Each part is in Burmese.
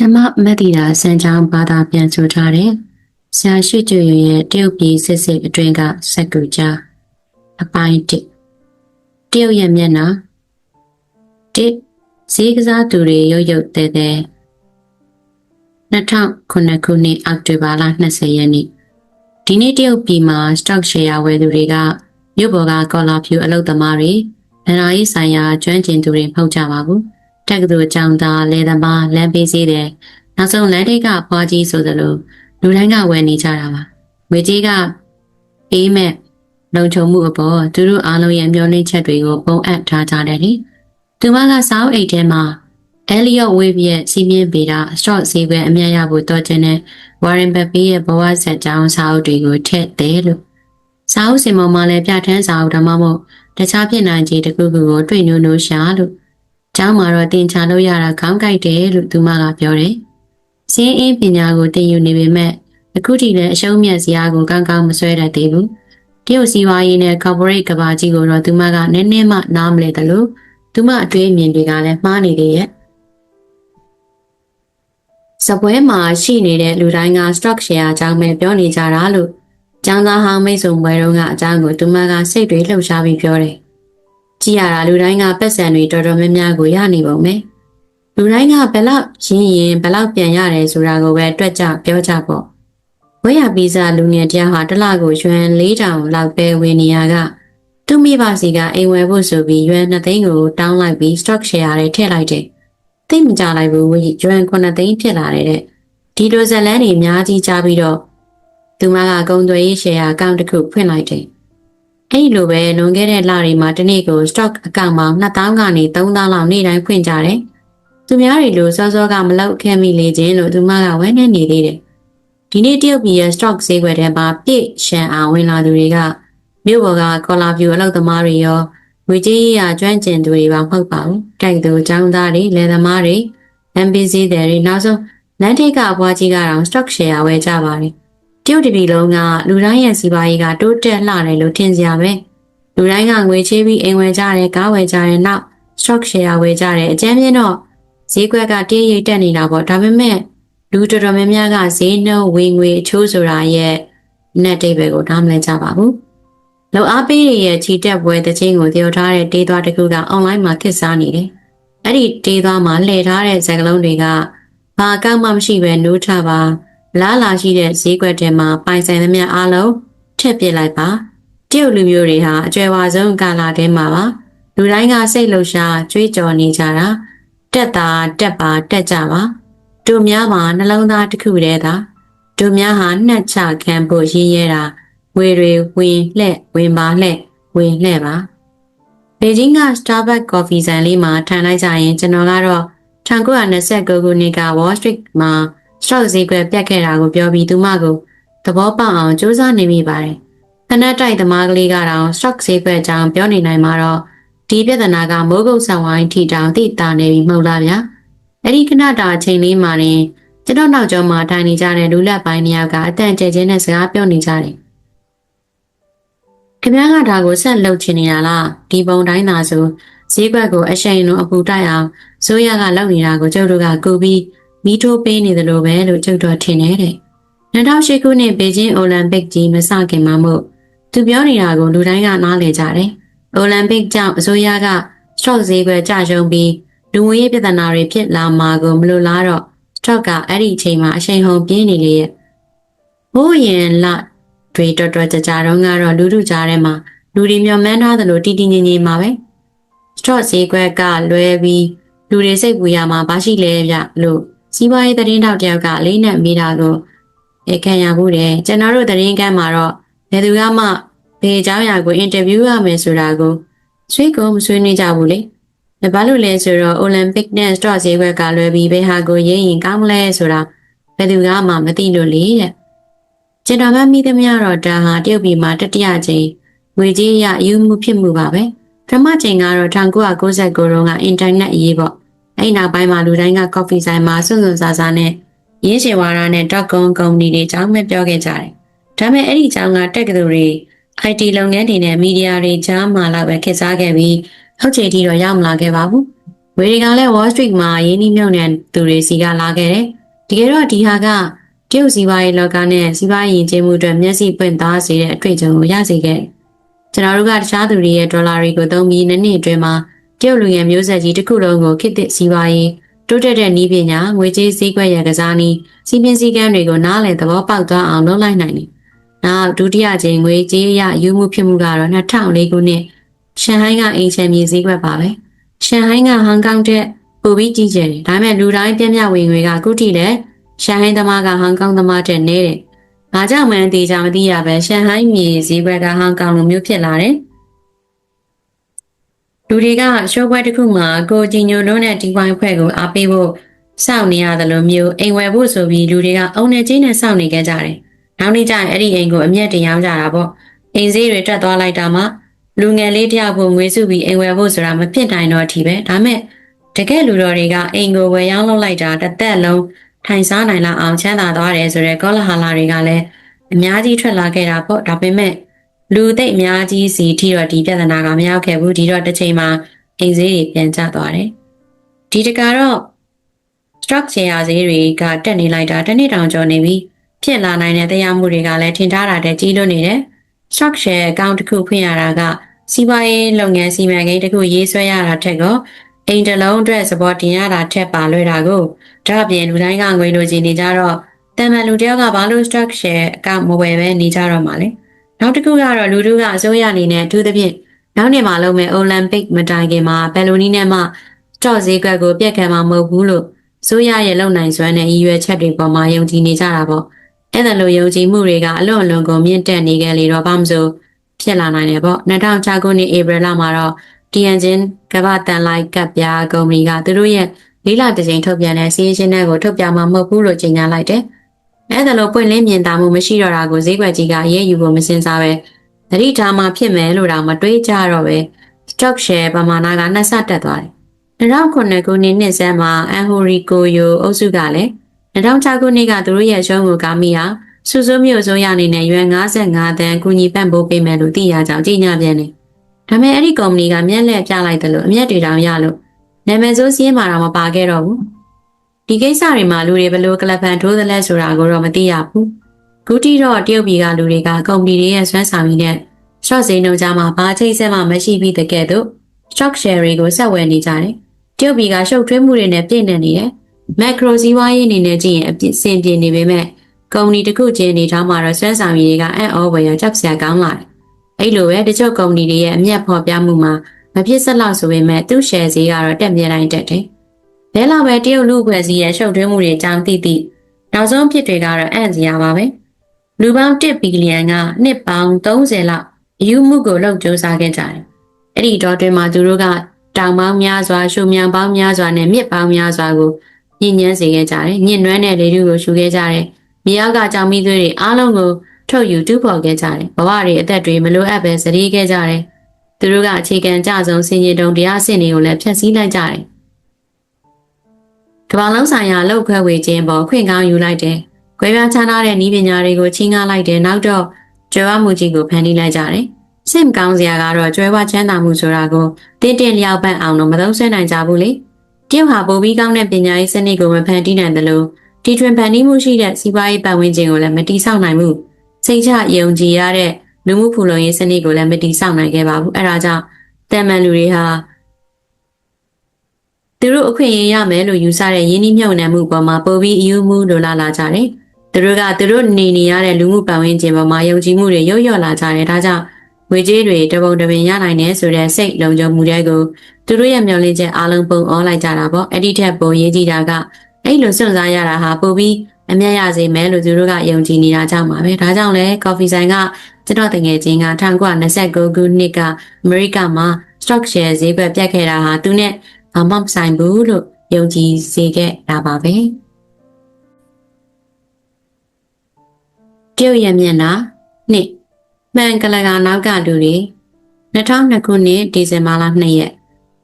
ဆမမက်တီတာစံချောင်းဘာသာပြန်ဆိုထားတဲ့ဆရာရှိကျွေရဲ့တရုတ်ပြည်စစ်စစ်အတွင်းကစက်ကူကြားအပိုင်းတစ်တရုတ်ရဲ့မျက်နှာတစ်ဈေးကစားသူတွေရုတ်ရုတ်တဲတဲ2009ခုနှစ်အောက်တိုဘာလ20ရက်နေ့ဒီနေ့တရုတ်ပြည်မှာ stock share ဝယ်သူတွေကမြို့ပေါ်ကကော်လာဖြူအလုပ်သမားတွေဗန်နာရေးဆိုင်ရာကျွမ်းကျင်သူတွေမဟုတ်ကြပါဘူး တက္ကသိုလ်ကျောင်းသားလယ်သမားလမ်းပေးစေးတယ်နောက်ဆုံးလမ်းထိပ်ကဖွားကြီးဆိုသလိုလူတိုင်းကဝယ်နေကြတာပါငွေကြီးကအေးမဲ့လုံခြုံမှုအပေါ်သူတို့အားလုံးရဲ့မျှော်လင့်ချက်တွေကိုပုံအပ်ထားကြတယ်လေသူမကစောင်းအိတ်ထဲမှာအဲလီယော့ဝေးရဲ့စီးပြင်းပေတာစတော့ဈေးကွယ်အမြတ်ရဖို့တော့ကျင်တဲ့ဝါရင်ဘက်ပီရဲ့ဘဝဆက်ကြောင်းစာအုပ်တွေကိုထည့်တယ်လို့စာအုပ်စင်ပေါ်မှာလည်းပြဋ္ဌာန်းစာအုပ်ဒါမှမဟုတ်တခြားဖြစ်နိုင်ခြေတစ်ခုခုကိုတွေ့ညွှန်းလို့ရှာလို့ ကျောင်းမှာတော့တင်ချလို့ရတာခေါင်းကိုက်တယ်လို့သူမကပြောတယ်။စင်းအင်းပညာကိုတင်ယူနေပေမဲ့အခုထိလည်းအရှုံးမြတ်စရာကိုကောင်းကောင်းမဆွဲတတ်သေးဘူး။တရုတ်စီဝါရေးနဲ့ corporate ကဘာကြီးကိုတော့သူမကနည်းနည်းမှနားမလဲတယ်လို့သူမအတွေးအမြင်တွေကလည်းမှားနေသေးရဲ့။စပွဲမှာရှိနေတဲ့လူတိုင်းက stock share အကြောင်းပဲပြောနေကြတာလို့ကျောင်းသားဟောင်းမိတ်ဆွေပွဲတုန်းကအကြောင်းကိုသူမကစိတ်တွေလှုပ်ရှားပြီးပြောတယ်။ ကြည့်ရတာလူတိုင်းကပတ်စံတွေတော်တော်များများကိုရနေပုံပဲ။လူတိုင်းကဘယ်လောက်ရင်းရင်ဘယ်လောက်ပြန်ရတယ်ဆိုတာကိုပဲတွက်ကြပြောကြပေါ့။ဝဲရပီဇာလူငယ်တယောက်ဟာတစ်လကိုရွှန်၄တောင်လောက်ပဲဝင်နေရကသူ့မိဘစီကအိမ်ဝယ်ဖို့ဆိုပြီးရွှန်2သိန်းကိုတောင်းလိုက်ပြီး stock share တွေထည့်လိုက်တယ်။သိမကြလိုက်ဘူးရွှန်9သိန်းဖြစ်လာတယ်တဲ့။ဒီလိုဇက်လန်းတွေအများကြီးကြားပြီးတော့သူမကဂုံသွေးရေး share အကောင့်တစ်ခုဖွင့်လိုက်တယ်။ အဲ့လိုပဲလွန်ခဲ့တဲ့လတွေမှာတစ်နေ့ကို stock အကောင့်ပေါင်း2000ကနေ3000လောက်နေ့တိုင်းဖွင့်ကြတယ်။သူများတွေလိုစောစောကမလောက်ခဲမိလေခြင်းလို့သူမကဝဲနေနေသေးတယ်။ဒီနေ့တရုတ်ပြည်ရဲ့ stock ဈေးကွက်ထဲမှာပြည့်ရှန်အောင်ဝင်လာသူတွေကမြို့ပေါ်ကကော်လာဖြူအလုပ်သမားတွေရောငွေကြေးရကျွမ်းကျင်သူတွေပါမဟုတ်ပါဘူး။တိုက်သူចောင်းသားတွေလယ်သမားတွေ MPC တွေနောက်ဆုံးလန်ထိတ်ကအပွားကြီးကတော့ stock share ဝယ်ကြပါတယ်။ တရုတ်တပြည်လုံးကလူတိုင်းရဲ့စီးပွားရေးကတိုးတက်လှတယ်လို့ထင်စရာပဲလူတိုင်းကငွေချေးပြီးအိမ်ဝယ်ကြတယ်ကားဝယ်ကြတယ်နောက် stock share ဝယ်ကြတယ်အကြမ်းပြင်းတော့ဈေးကွက်ကတည်ရိပ်တက်နေတာပေါ့ဒါပေမဲ့လူတော်တော်များများကဈေးနှုန်းဝင်ငွေအချိုးဆိုတာရဲ့ net တိတ်ပဲကိုနားမလည်ကြပါဘူးလောက်အားပေးရဲ့ချီတက်ပွဲတချင်းကိုပြောထားတဲ့ဒေးသွားတစ်ခုက online မှာခစ်စားနေတယ်အဲ့ဒီဒေးသွားမှာလှည့်ထားတဲ့ဇာတ်ကလုံးတွေကဘာအကောင့်မှမရှိပဲနိုးထပါ လာလာရှိတဲ့ဈေးကွက်ထဲမှာပိုင်ဆိုင်သမျှအားလုံးထည့်ပစ်လိုက်ပါတရုတ်လူမျိုးတွေဟာအကျွယ်ဝါဆုံးကာလထဲမှာပါလူတိုင်းကစိတ်လှုပ်ရှားကြွေးကြော်နေကြတာတက်တာတက်ပါတက်ကြပါတို့များမှာနှလုံးသားတစ်ခုတည်းသာတို့များဟာနှက်ချခံဖို့ရည်ရဲတာဝေတွေဝင်လှဲ့ဝင်ပါလှဲ့ဝင်လှဲ့ပါဘေဂျင်းက Starbucks Coffee ဆိုင်လေးမှာထိုင်လိုက်ကြရင်ကျွန်တော်ကတော့1929ခုနှစ်က Wall Street မှာ stock ဈေးကွက်ပြတ်ခဲ့တာကိုပြောပြီးသူမကိုသဘောပေါက်အောင်စူးစမ်းနေမိပါတယ်။ခဏတိုက်သမားကလေးကတော့ stock ဈေးကွက်အကြောင်းပြောနေနိုင်မှာတော့ဒီပြဿနာကမိုးကုတ်ဆောင်ဝိုင်းထီတောင်သိတာနေပြီမဟုတ်လားဗျာ။အဲ့ဒီခဏတာအချိန်လေးမှာနေကျွန်တော်နောက်ကျောမှာထိုင်နေကြတဲ့လူလက်ပိုင်းတစ်ယောက်ကအတန်ကျဲချင်းနဲ့စကားပြောနေကြတယ်။ခင်ဗျားကဒါကိုဆက်လုပ်ချင်နေတာလားဒီပုံတိုင်းသာဆိုဈေးကွက်ကိုအရှိန်လုံးအပူတိုက်အောင်ဇိုးရကလောက်နေတာကိုကျုပ်တို့ကကူပြီး မီးထိုးပေးနေတယ်လို့ပဲလို့ကျုပ်တော်ထင်တယ်တဲ့2008ခုနှစ်ဘေကျင်းအိုလံပစ်ကြီးမစခင်မှာမို့သူပြောနေတာကိုလူတိုင်းကနားလည်ကြတယ်အိုလံပစ်ကြောင့်အစိုးရက stock ဈေးကွက်ကျရှုံးပြီးလူငွေရေးပြဿနာတွေဖြစ်လာမှာကိုမလိုလားတော့ stock ကအဲ့ဒီအချိန်မှာအရှိန်ဟုန်ပြင်းနေလေရဲ့ဘိုးရင်လတွေတော်တော်ကြကြတော့ကတော့လူလူကြားထဲမှာလူတွေမျောမှန်းထားသလိုတီတီငင်ငင်မှာပဲ stock ဈေးကွက်ကလွဲပြီးလူတွေစိတ်ပူရမှာမရှိလဲဗျလို့ စီးပွားရေးသတင်းတောက်တယောက်ကလေးနဲ့မိတာကိုအခံရမှုတယ်ကျွန်တော်တို့သတင်းကမ်းမှာတော့ဘယ်သူကမှဘယ်အကြောင်းအရာကိုအင်တာဗျူးရမယ်ဆိုတာကိုဆွေးကုန်မဆွေးနွေးကြဘူးလေဒါဘာလို့လဲဆိုတော့ Olympic နဲ့ Stock ဈေးကွက်ကလွယ်ပြီးဘယ်ဟာကိုရင်းရင်ကောင်းမလဲဆိုတာဘယ်သူကမှမသိလို့လေတဲ့ကျွန်တော်မှမိသမျှတော့ဒါဟာတရုတ်ပြည်မှာတတိယကြိမ်ငွေကြေးရယူမှုဖြစ်မှုပါပဲပထမကြိမ်ကတော့1999တုန်းကအင်တာနက်အရေးပေါ့ အဲ့နောက်ပိုင်းမှာလူတိုင်းကကော်ဖီဆိုင်မှာစွန့်စွန့်စားစားနဲ့ရင်းချေဝါဒနဲ့ .com ကုမ္ပဏီတွေအကြောင်းပဲပြောခဲ့ကြတယ်။ဒါပေမဲ့အဲ့ဒီအကြောင်းကတက်ကတူတွေ IT လုပ်ငန်းတွေနဲ့မီဒီယာတွေကြားမှာလာပဲခေတ်စားခဲ့ပြီးဟုတ်ချိန်ထိတော့ရောက်မလာခဲ့ပါဘူး။ဝေတွေကလည်း Wall Street မှာရင်းနှီးမြှုပ်နှံသူတွေစီကလာခဲ့တယ်တကယ်တော့ဒီဟာကတရုတ်စီးပွားရေးလောကနဲ့စီးပွားရေးယဉ်ကျေးမှုအတွက်မျက်စိပွင့်သားစေတဲ့အတွေ့အကြုံကိုရစေခဲ့တယ်ကျွန်တော်တို့ကတခြားသူတွေရဲ့ဒေါ်လာတွေကိုသုံးပြီးနှစ်နှစ်အတွင်းမှာ တရုတ်လူငယ်မျိုးဆက်ကြီးတစ်ခုလုံးကိုခေတ်သစ်စီးပွားရေးတိုးတက်တဲ့နည်းပညာငွေကြေးစည်းကွက်ရကစားနည်းစီးပင်းစည်းကမ်းတွေကိုနားလည်သဘောပေါက်သွားအောင်လုပ်လိုက်နိုင်တယ်။နောက်ဒုတိယကြိမ်ငွေကြေးအရယူမှုဖြစ်မှုကတော့2004ခုနှစ်ရှန်ဟိုင်းကအိမ်ချမ်းမြေစည်းကွက်ပါပဲ။ရှန်ဟိုင်းကဟောင်ကောင်တဲ့ပိုပြီးကြီးကျယ်တယ်။ဒါပေမဲ့လူတိုင်းပြည့်မြဝင်ငွေကအခုထိလည်းရှန်ဟိုင်းသမားကဟောင်ကောင်သမားတဲ့နေတယ်။ဘာကြောင့်မှန်းသိကြမသိရပဲရှန်ဟိုင်းမြေစည်းကွက်ကဟောင်ကောင်လိုမျိုးဖြစ်လာတယ်။ လူတွေကရှိုးပွဲတစ်ခုမှာကိုကြည်ညိုလုံးနဲ့ဒီဝိုင်းဖွဲ့ကိုအားပေးဖို့စောင့်နေရတယ်လို့မျိုးအိမ်ဝယ်ဖို့ဆိုပြီးလူတွေကအုံနဲ့ချင်းနဲ့စောင့်နေကြကြတယ်။နောက်နေ့ကျရင်အဲ့ဒီအိမ်ကိုအမျက်တင်ရောက်ကြတာပေါ့။အိမ်စည်းတွေတက်သွားလိုက်တာမှလူငယ်လေးတယောက်ကိုငွေစုပြီးအိမ်ဝယ်ဖို့ဆိုတာမဖြစ်နိုင်တော့အထိပဲ။ဒါမဲ့တကယ်လူတော်တွေကအိမ်ကိုဝယ်ရောင်းလုပ်လိုက်တာတစ်သက်လုံးထိုင်စားနိုင်လောက်အောင်ချမ်းသာသွားတယ်ဆိုတဲ့ကောလဟာလာတွေကလည်းအများကြီးထွက်လာခဲ့တာပေါ့။ဒါပေမဲ့ လူသိပ်အများကြီးစီထိတော့ဒီပြဿနာကမရောက်ခဲ့ဘူးဒီတော့တစ်ချိန်မှာအိမ်ဈေးတွေပြန်ကျသွားတယ်ဒီတကတော့ stock share ဈေးတွေကတက်နေလိုက်တာတစ်နှစ်တောင်ကျော်နေပြီဖြစ်လာနိုင်တဲ့တရားမှုတွေကလည်းထင်ထားတာတည်းကြီးလွန်းနေတယ် stock share account တစ်ခုဖွင့်ရတာကစီးပွားရေးလုပ်ငန်းစီမံကိန်းတစ်ခုရေးဆွဲရတာထက်ကောအိမ်တလုံးအတွက်စပေါ်တင်ရတာထက်ပါလွယ်တာကိုဒါအပြင်လူတိုင်းကငွေလိုချင်နေကြတော့တမန်လူတယောက်ကဘာလို့ stock share ကမဝယ်ပဲနေကြတော့မှာလဲ နောက်တစ်ခုကတော့လူတို့ကအစိုးရအနေနဲ့အထူးသဖြင့်နောက်နှစ်မှာလုပ်မဲ့အိုလံပစ်မတိုင်ခင်မှာဘယ်လိုနည်းနဲ့မှကြော့ဈေးကွက်ကိုပြက်ခံမှာမဟုတ်ဘူးလို့စိုးရရဲ့လုံနိုင်စွမ်းနဲ့ရည်ရွယ်ချက်တွေပေါ်မှာယုံကြည်နေကြတာပေါ့အဲ့ဒါလိုယုံကြည်မှုတွေကအလွန်အလွန်ကိုမြင့်တက်နေကြလေတော့ဘာမှမဆိုဖြစ်လာနိုင်တယ်ပေါ့2006ခုနှစ်ဧပြီလမှာတော့ Tianjin ကမ္ဘာတန်လိုက်ကပ်ပြားကုမ္ပဏီကသူတို့ရဲ့လေးလတစ်ကြိမ်ထုတ်ပြန်တဲ့စီးရင်ရှင်တွေကိုထုတ်ပြန်မှာမဟုတ်ဘူးလို့ကြေညာလိုက်တယ် အဲ့ဒါလိုပွင့်လင်းမြင်သာမှုမရှိတော့တာကိုဈေးကွက်ကြီးကရဲယူဖို့မစင်စားပဲသတိထားမှဖြစ်မယ်လို့တော့မတွေးကြတော့ပဲ stock share ပမာဏကနှစ်ဆတက်သွားတယ်2009ခုနှစ်နှစ်ဆန်းမှာအန်ဟိုရီကိုယိုအုပ်စုကလည်း2006ခုနှစ်ကသူတို့ရဲ့ရှုံးကိုကာမိဟာစုစုမျိုးစိုးရအနေနဲ့ရွယ်55တန်းကူညီပံ့ပိုးပေးမယ်လို့သိရကြောင်းကြေညာပြန်တယ်။ဒါပေမဲ့အဲ့ဒီကုမ္ပဏီကမျက်လက်ပြလိုက်တယ်လို့အမျက်တွေတောင်ရလို့နာမည်ဆိုးစည်းမှာတော့မပါခဲ့တော့ဘူး။ ဒီကိစ္စတွေမှာလူတွေဘယ်လိုကလပ်ဖန်ထိုးသလဲဆိုတာကိုတော့မသိရဘူး။ခုတီတော့တရုတ်ပြည်ကလူတွေကကုမ္ပဏီတွေရဲ့စွမ်းဆောင်ရည်နဲ့ short ဈေးနှုန်းကြားမှာဘာချိတ်ဆက်မှမရှိပြီးတကယ်တော့ stock share တွေကိုဆက်ဝယ်နေကြတယ်။တရုတ်ပြည်ကရှုပ်ထွေးမှုတွေနဲ့ပြည့်နေနေတယ်။ macro စီးပွားရေးအနေနဲ့ကြည့်ရင်အပြစ်စင်ပြေနေပေမဲ့ကုမ္ပဏီတစ်ခုချင်းနေထားမှာတော့စွမ်းဆောင်ရည်တွေကအံ့ဩဖွယ်ရကြောက်စရာကောင်းလာတယ်။အဲ့လိုပဲတချို့ကုမ္ပဏီတွေရဲ့အမျက်ဖော်ပြမှုမှာမဖြစ်စလောက်ဆိုပေမဲ့သူ့ share ဈေးကတော့တက်မြဲတိုင်းတက်တယ်။ ဘဲလောက်ပဲတရုတ်လူအဖွဲ့အစည်းရဲ့ရှုပ်ထွေးမှုတွေအကြောင်းသိသိနောက်ဆုံးဖြစ်တွေကတော့အံ့စရာပါပဲ။လူပေါင်း1ဘီလီယံကနှစ်ပေါင်း30လောက်အယူမှုကိုလှုပ်ကြိုးစားခဲ့ကြတယ်။အဲ့ဒီတော့တွင်မှာသူတို့ကတောင်ပေါင်းများစွာရှုံမြန်ပေါင်းများစွာနဲ့မြစ်ပေါင်းများစွာကိုညဉ့်ညမ်းစေခဲ့ကြတယ်။ညဉ့်နွမ်းတဲ့လေထုကိုရှူခဲ့ကြတယ်။မြေအောက်ကကြောင်မီသွေးတွေအားလုံးကိုထုတ်ယူတူးဖော်ခဲ့ကြတယ်။ဘဝတွေအသက်တွေမလိုအပ်ပဲစရီးခဲ့ကြတယ်။သူတို့ကအခြေခံကြဆုံးစင်ကြီးတုံတရားစင်တွေကိုလည်းဖျက်ဆီးလိုက်ကြတယ်။ ကမ္ဘာလုံးဆိုင်ရာလောက်ခွဲဝေခြင်းပေါ်ခွင့်ကောင်းယူလိုက်တယ်။ခွဲပြားခြားနာတဲ့ဤပညာတွေကိုချင်းကားလိုက်တယ်။နောက်တော့ကျွဲဝမှုကြီးကိုဖန်တီးလိုက်ကြတယ်။စိတ်မကောင်းစရာကတော့ကျွဲဝချမ်းသာမှုဆိုတာကိုတင်းတင်းလျောက်ပန့်အောင်တော့မသုံးဆွဲနိုင်ကြဘူးလေ။တရုတ်ဟာပိုပြီးကောင်းတဲ့ပညာရေးစနစ်ကိုမဖန်တီးနိုင်တယ်လို့တီထွင်ဖန်တီးမှုရှိတဲ့စီးပွားရေးပတ်ဝန်းကျင်ကိုလည်းမတီးဆောက်နိုင်ဘူး။စိတ်ချယုံကြည်ရတဲ့လူမှုဖူလုံရေးစနစ်ကိုလည်းမတီးဆောက်နိုင်ခဲ့ပါဘူး။အဲဒါကြောင့်တန်မန်လူတွေဟာ သူတို့အခွင့်အရေးရမယ်လို့ယူဆတဲ့ယင်းနှိမ့်မြုပ်နှံမှုပေါ်မှာပိုပြီးအယူမှုလိုလာလာကြတယ်။သူတို့ကသူတို့နေနေရတဲ့လူမှုပတ်ဝန်းကျင်ပေါ်မှာယုံကြည်မှုတွေရုပ်ရော့လာကြတယ်။ဒါကြောင့်ငွေကြေးတွေတပုံတပင်ရနိုင်တယ်ဆိုတဲ့စိတ်လုံခြုံမှုတွေကိုသူတို့ရဲ့မျှော်လင့်ချက်အားလုံးပုံအောလိုက်ကြတာပေါ့အဲ့ဒီထက်ပိုရေးကြည့်တာကအဲ့လိုစွန့်စားရတာဟာပိုပြီးအမျက်ရစေမယ်လို့သူတို့ကယုံကြည်နေတာကြောင့်ပါပဲဒါကြောင့်လဲကော်ဖီဆိုင်ကကျွန်တော်တငယ်ချင်းက1929ခုနှစ်ကအမေရိကမှာ stock share ဈေးကွက်ပြတ်ခဲ့တာဟာသူနဲ့ ဘာမှမဆိုင်ဘူးလို့ယုံကြည်စေခဲ့တာပါပဲတရုတ်ရဲ့မျက်နှာနှစ်မှန်ကလကနောက်ကလူတွေ2002ခုနှစ်ဒီဇင်ဘာလ2ရက်